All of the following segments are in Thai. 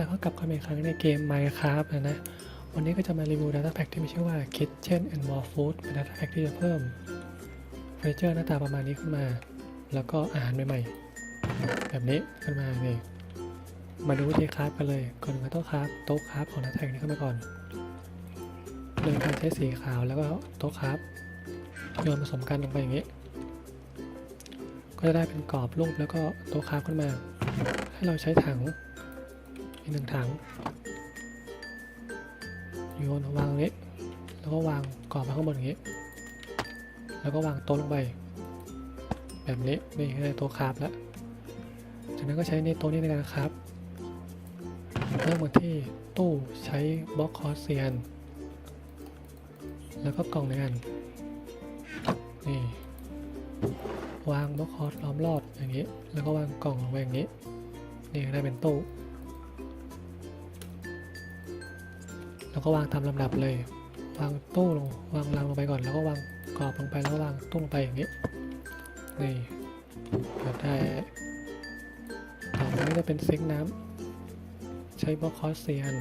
ล่ะก็กลับกันมาอีกครั้งในเกม Minecraft นะนะวันนี้ก็จะมารีวิว Data Pack ที่มีชื่อว่า Kitchen and More Food เป็น Data Pack ที่จะเพิ่มเฟอร์นิเจอร์หน้าตาประมาณนี้ขึ้นมา แล้วก็อาหารใหม่ๆ แบบนี้ขึ้นมานี่มาดูวิธีคราฟกันเลยก่อนอื่นก็ต้องคราฟโต๊ะคราฟของ Data Pack นี้ขึ้นมาก่อนโดยการใช้สีขาวแล้วก็โต๊ะคราฟโยนผสมกันลงไปอย่างนี้ ก็จะได้เป็นกรอบรูปแล้วก็โต๊ะคราฟขึ้นมา ให้เราใช้ถัง หนึ่งถังโยนวางตรงนี้ แล้วก็วางกรอบมาข้างบนอย่างนี้ แล้วก็วางโต๊ะลงไป แบบนี้นี่ได้โต๊ะคราฟแล้วจากนั้นก็ใช้ในโต๊ะนี้ในการคราฟเริ่มกันที่ตู้ใช้บล็อกคอสเซียน แล้วก็กล่องในอันนี่วางบล็อกคอร์สล้อมรอบอย่างนี้ แล้วก็วางกล่องลงไปอย่างนี้ นี่ได้เป็นตู้ ก็วางตามลำดับเลย วางตู้ลง วางรังลงไปก่อน แล้วก็วางกรอบลงไป แล้วก็วางตู้ลงไปอย่างนี้นี่แบบได้ต่อไปก็จะเป็นซิงค์น้ำใช้บล็อกคอร์สเซียน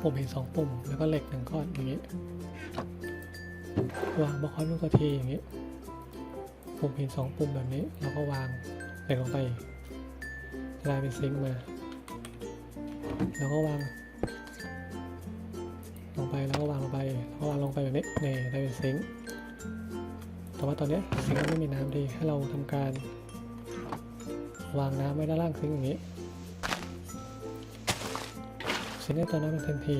ปุ่มเห็นสองปุ่ม แล้วก็เหล็กหนึ่งก้อนอย่างนี้ วางบล็อกคอร์สลูกกระทีอย่างนี้ ปุ่มหินสองปุ่มแบบนี้ เราก็วางเหล็กลงไปจะได้เป็นซิงค์มา แล้วก็วาง งไปแล้วก็วางลงไปแล้วก็วางลงไปแบบนี้นี่ได้เป็นซิงค์แต่ว่าตอนเนี้ยซิงค์ไม่มีน้ำดีให้เราทำการ วางน้ำไว้ด้านล่างซิงค์อย่างนี้ซิงค์ในตัวน้ำเป็นเทนที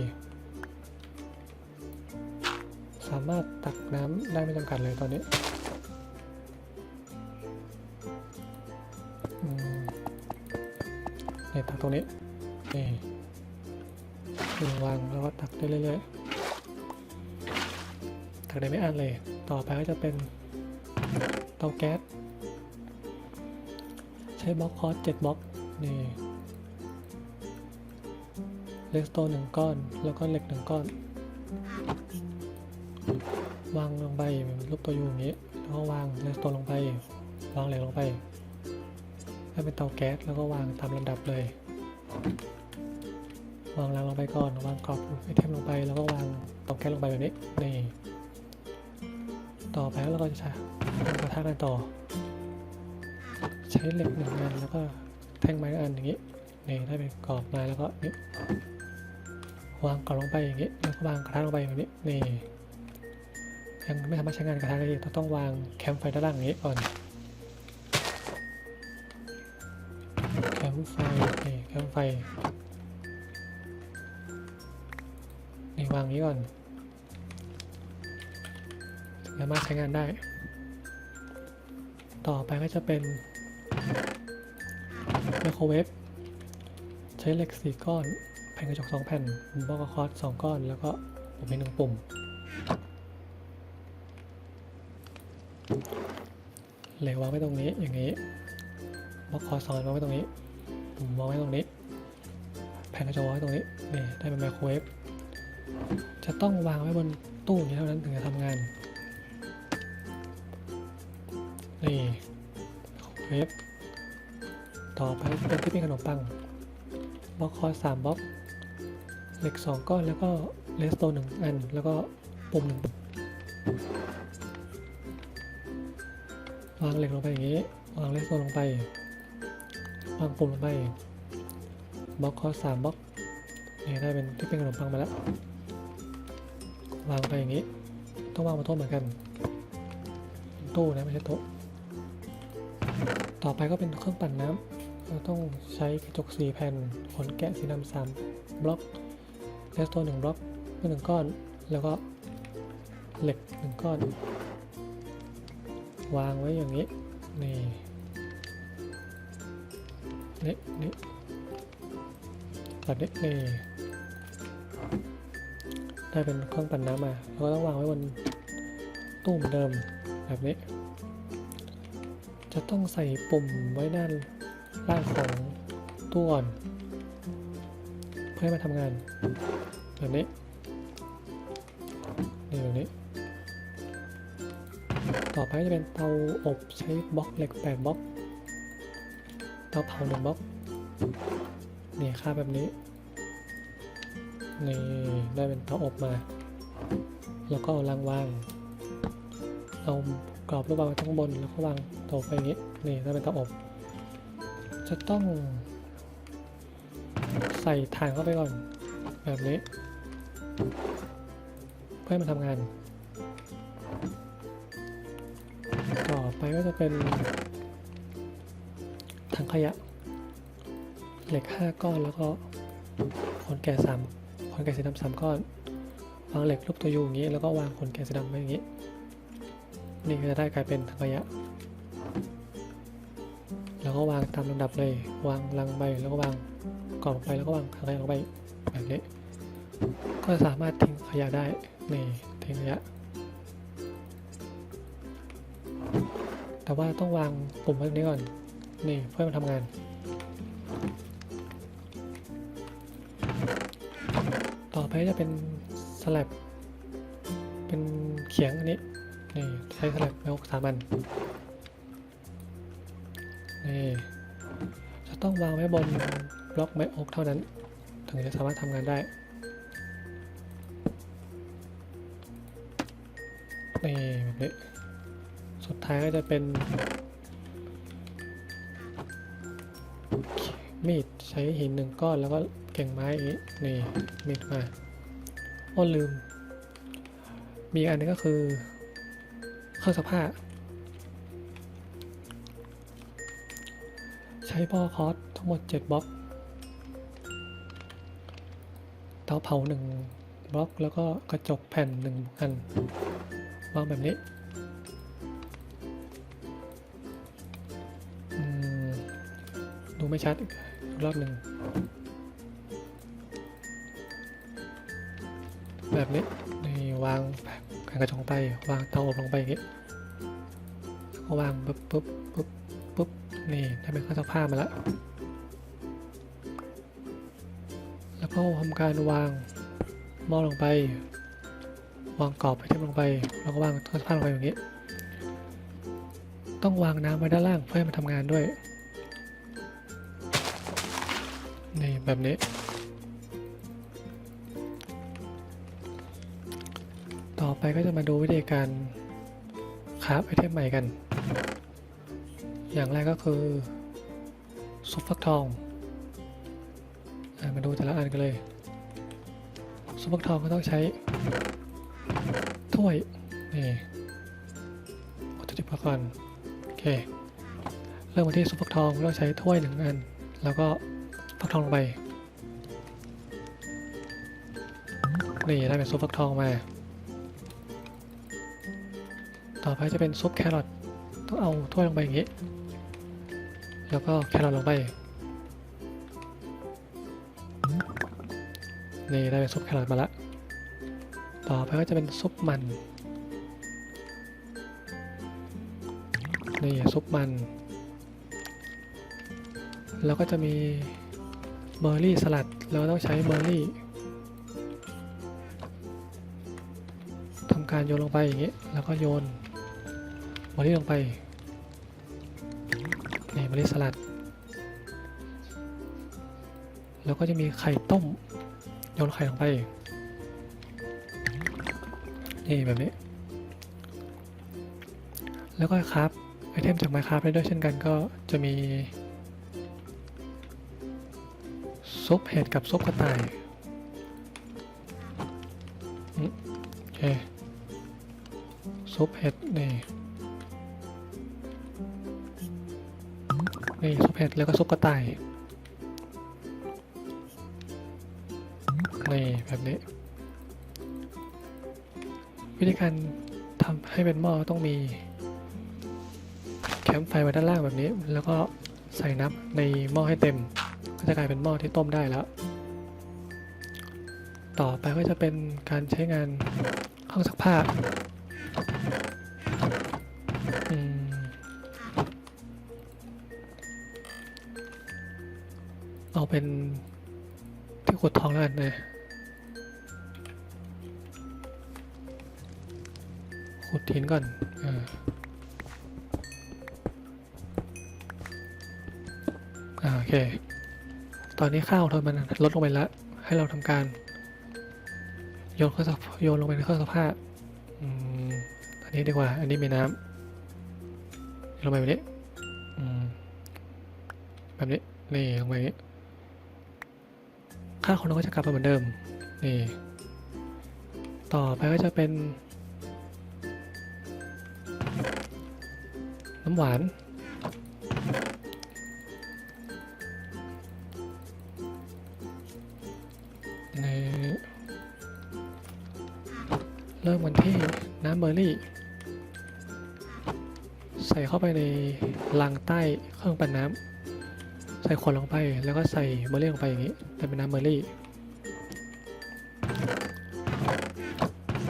สามารถตักน้ำได้ไม่จำกัดเลยตอนนี้เนี่ยตักตรงนี้นี่ คือวางแล้วก็ตักได้เรื่อยๆตักได้ไม่อั้นเลย ต่อไปก็จะเป็นเตาแก๊ส ใช้บล็อกคอร์สเจ็ดบล็อกนี่เลสโตนหนึ่งก้อน แล้วก็เหล็กหนึ่งก้อน วางลงไปรูปตัวยูอย่างนี้แล้วก็วางเลสโตนลงไป วางเหล็กลงไปให้เป็นเตาแก๊สแล้วก็วางตามลำดับเลย วางรางลงไปก่อน วางกรอบไอเทมลงไป แล้วก็วางเตาแก๊สลงไปแบบนี้ นี่ ต่อไปแล้วเราก็จะใช้กระทะกันต่อ ใช้เหล็กหนึ่งอันแล้วก็แท่งไม้อันอย่างนี้ นี่ได้เป็นกรอบมาแล้วก็นี่วางกรอบลงไปอย่างนี้ แล้วก็วางกระทะลงไปแบบนี้ นี่ ยังไม่สามารถใช้งานกระทะได้เราต้องวางแคมไฟด้านล่างอย่างนี้ก่อนแคมไฟนี่แคมไฟ นี่วางนี้ก่อนสามารถใช้งานได้ ต่อไปก็จะเป็นไมโครเวฟใช้เหล็กสี่ก้อนแผ่นกระจกสองแผ่นบล็อกคอร์สสองก้อน แล้วก็ปุ่มเป็นหนึ่งปุ่ม เหล็กวางไว้ตรงนี้อย่างนี้บล็อกคอร์สสองวางไว้ตรงนี้ผมวางไว้ตรงนี้ แผ่นกระจกวางไว้ตรงนี้นี่ได้เป็นไมโครเวฟ จะต้องวางไว้บนตู้นี้เท่านั้นถึงจะทำงาน นี่ไมโครเวฟต่อไปเป็นที่เป็นขนมปังบล็อกคอร์สามบล็อกเหล็กสองก้อนแล้วก็เลสโตนหนึ่งอัน แล้วก็ปุ่มหนึ่งวางเหล็กลงไปอย่างนี้ วางเลสโตนลงไป วางปุ่มลงไปบล็อกคอสามบล็อกนี่ได้เป็นที่เป็นขนมปังมาแล้ว วางไปอย่างนี้ ต้องวางบนโต๊ะเหมือนกันตู้นะไม่ใช่โต๊ะต่อไปก็เป็นเครื่องปั่นน้ำเราต้องใช้กระจกสีแผ่นขนแกะสีดำสามบล็อกเลสโตนหนึ่งบล็อกเพื่อหนึ่งก้อน แล้วก็เหล็กหนึ่งก้อน วางไว้อย่างนี้ นี่นี่นี่แบบนี้นี่ ได้เป็นเครื่องปั่นน้ำมาเราก็ต้องวางไว้บนตู้เหมือนเดิมแบบนี้ จะต้องใส่ปุ่มไว้ด้านล่างของตู้ก่อน เพื่อให้มาทำงาน แบบนี้นี่แบบนี้ ต่อไปจะเป็นเตาอบใช้บล็อกเหล็ก8บล็อก เตาเผาหนึ่งบล็อกนี่ค่าแบบนี้ นี่ได้เป็นเตาอบมา แล้วก็เอาลังวางเอากรอบรูปวางไว้ข้างบนแล้วก็วางเตาอบไปอย่างนี้นี่ได้เป็นเตาอบ จะต้อง ใส่ถ่านเข้าไปก่อน แบบนี้ เพื่อให้มันทำงานต่อไปก็จะเป็นถังขยะ เหล็ก 5 ก้อนแล้วก็ขนแก่ สามขนแก่สีดำสามก้อน วางเหล็กรูปตัวยูอย่างนี้ แล้วก็วางขนแก่สีดำไว้อย่างนี้ นี่ก็จะได้กลายเป็นถังขยะ แล้วก็วางตามลำดับเลย วางลังใบแล้วก็วางกรอบลงไปแล้วก็วางถังขยะลงไปแบบนี้ ก็สามารถทิ้งขยะได้ นี่ทิ้งขยะ แต่ว่าต้องวางปุ่มไว้ตรงนี้ก่อน นี่เพื่อมันทำงาน ไปจะเป็นสลับเป็นเขียงอันนี้นี่ใช้สลับไม้อกสามันนี่จะต้องวางไว้บนบล็อกไม้อกเท่านั้น ถึงจะสามารถทำงานได้นี่แบบนี้สุดท้ายก็จะเป็น มีดใช้หินหนึ่งก้อนแล้วก็เก่งไม้นี่มีดมา อ้อลืม มีอันนึงก็คือ เครื่องซักผ้า ใช้พ่อคอสทั้งหมด 7บล็อก เตาเผาหนึ่งบล็อก แล้วก็กระจกแผ่นหนึ่งอันวางแบบนี้ดูไม่ชัดอีกรอบหนึ่ง แบบนี้นี่วางแผ่นกระจกไปวางเตาอบลงไปอย่างนี้ก็วางปุ๊บปุ๊บปุ๊บปุ๊บนี่ได้เป็นเครื่องซักผ้ามาแล้วแล้วก็ทำการวางหม้อลงไป วางกรอบไอเทมลงไป แล้วก็วางเครื่องซักผ้าลงไปอย่างนี้ ต้องวางน้ำไว้ด้านล่างเพื่อให้มันทำงานด้วย นี่แบบนี้ ไปก็จะมาดูวิธีการคราฟไอเทมใหม่กัน อย่างแรกก็คือซุปฟักทองมาดูแต่ละอันกันเลยซุปฟักทองก็ต้องใช้ถ้วยนี่วัตถุดิบก่อนโอเคเริ่มมาที่ซุปฟักทองเราใช้ถ้วยหนึ่งอัน แล้วก็ฟักทองลงไปนี่ได้เป็นซุปฟักทองมา ต่อไปจะเป็นซุปแครอทต้องเอาถ้วยลงไปอย่างนี้ แล้วก็แครอทลงไป นี่ได้เป็นซุปแครอทมาละต่อไปก็จะเป็นซุปมัน นี่ซุปมัน แล้วก็จะมีเบอร์รี่สลัด เราต้องใช้เบอร์รี่ทำการโยนลงไปอย่างนี้ แล้วก็โยน เบอร์รี่ลงไป นี่เบอร์รี่สลัด แล้วก็จะมีไข่ต้มโยนไข่ลงไป นี่แบบนี้ แล้วก็ครับไอเทมจากไมครับได้ด้วยเช่นกันก็จะมี ซุปเห็ดกับซุปกระต่ายโอเคซุปเห็ดนี่ นี่ซุปเห็ดแล้วก็ซุปกระต่ายนี่แบบนี้ วิธีการทำให้เป็นหม้อต้องมี แคมไฟไว้ด้านล่างแบบนี้ แล้วก็ใส่น้ำในหม้อให้เต็ม ก็จะกลายเป็นหม้อที่ต้มได้แล้ว ต่อไปก็จะเป็นการใช้งานห้องซักผ้าอืม เอาเป็นที่ขุดทองแล้วกันนะขุดหินก่อนอ่าอ่าโอเค ตอนนี้ข้าวเรามันลดลงไปแล้ว ให้เราทำการ โยนเครื่องโยนลงไปในเครื่องซักผ้าอันนี้ดีกว่า อันนี้มีน้ำลงไปแบบนี้อืมแบบนี้ นี่ลงไปอย่างนี้ ค่าของเราก็จะกลับมาเหมือนเดิม นี่ ต่อไปก็จะเป็น น้ำหวานนี่เริ่มกันที่น้ำเบอร์รี่ ใส่เข้าไปในลังใต้เครื่องปั่นน้ำ ใส่ขวดลงไปแล้วก็ใส่เบอร์รี่ลงไปอย่างนี้แต่เป็นน้ำเบอร์รี่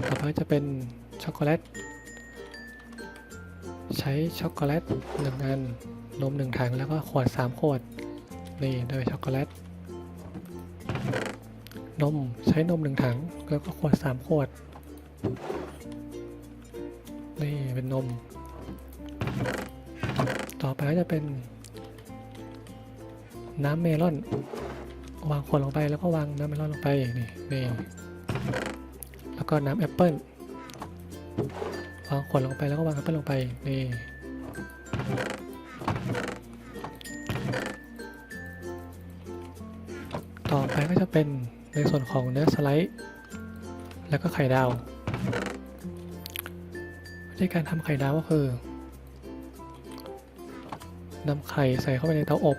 ต่อไปจะเป็นช็อกโกแลตใช้ช็อกโกแลตหนึ่งอันนมหนึ่งถังแล้วก็ขวดสามขวดนี่โดยช็อกโกแลตนมใช้นมหนึ่งถังแล้วก็ขวดสามขวดนี่เป็นนม ต่อไปก็จะเป็น น้ำเมลอน วางขวดลงไปแล้วก็วางน้ำเมลอนลงไปนี่นี่แล้วก็น้ำแอปเปิ้ลวางขวดลงไปแล้วก็วางแอปเปิ้ลลงไปนี่ต่อไปก็จะเป็นในส่วนของเนื้อสไลด์ แล้วก็ไข่ดาววิธีการทำไข่ดาวก็คือนำไข่ใส่เข้าไปในเตาอบ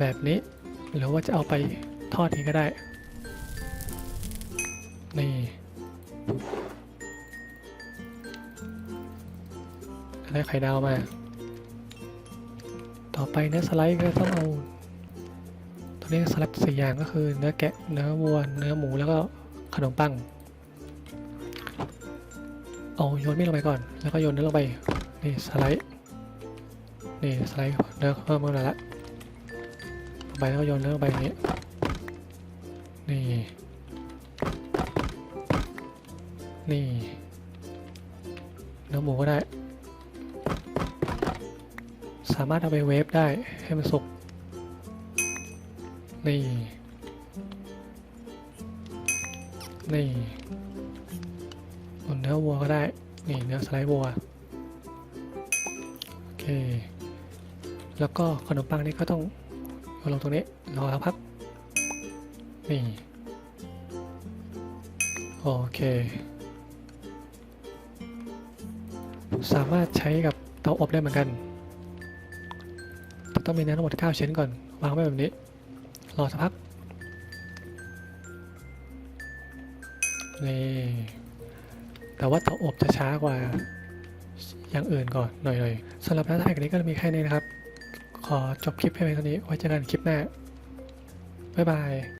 แบบนี้ หรือว่าจะเอาไปทอดเองก็ได้ นี่ ได้ไข่ดาวมา ต่อไปเนื้อสไลด์ก็ต้องเอาตัวนี้สลัดสี่อย่างก็คือเนื้อแกะ เนื้อวัว เนื้อหมูแล้วก็ขนมปัง เอาโยนมีดลงไปก่อน แล้วก็โยนเนื้อลงไป นี่สไลด์ นี่สไลด์เนื้อเพิ่มขึ้นมาละลง ไปแล้วก็โยนเนื้องไปอย่างนี้นี่นี่เนื้อหมูก็ได้ สามารถเอาไปเวฟได้ให้มันสุกนี่นี่นเนื้อวัวก็ได้ นี่เนื้อสไลด์วัว โอเค แล้วก็ขนมปังนี่ก็ต้อง เอาลงตรงนี้รอสักพัก นี่ โอเค สามารถใช้กับเตาอบได้เหมือนกันแต่ต้องมีเนื้อทั้งหมด9ชิ้นก่อน วางไว้แบบนี้ รอสักพัก นี่ แต่ว่าเตาอบจะช้ากว่าอย่างอื่นก่อนหน่อยๆสำหรับหน้าถ่ายกันนี้ก็มีแค่นี้นะครับ ขอจบคลิปเพียงเท่านี้ ไว้เจอกันคลิปหน้า บ๊ายบาย